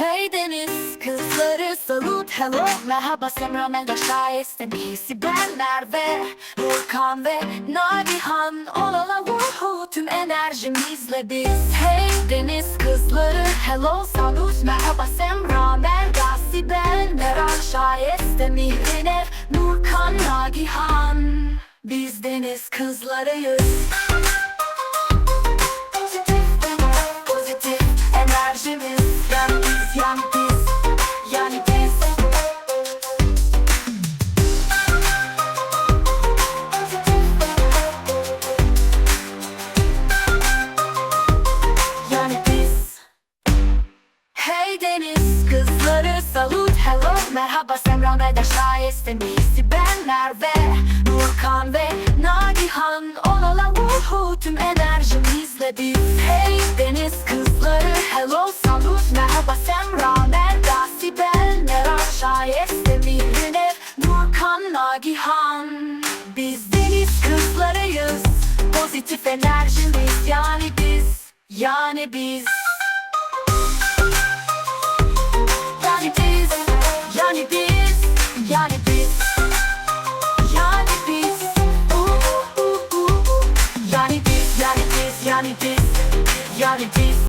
Hey deniz kızları salut hello. Merhaba Semra Melda Şahiste Bisi ben Merve Volkan ve Nagihan. Olala vuhu tüm enerjimizle biz. Hey deniz kızları hello salut. Merhaba Semra Melda Sibel Meral Şahiste Mihrinev Nurkan Nagihan. Biz deniz kızlarıyız Hey deniz kızları salut hello Merhaba Semra Meda Şahiste Misi ben? Merve Nurkan ve Nagihan Olala vuhu tüm enerjimizle biz. Hey deniz kızları hello salut Merhaba Semra Meda Sibel Meral Şahiste Mihrinev Nurkan Nagihan Biz deniz kızlarıyız. Pozitif enerjimiz yani biz Yani biz yani biz, yani biz, yani biz, uh, uh, uh, uh. yani biz, yani biz, yani biz, yani biz.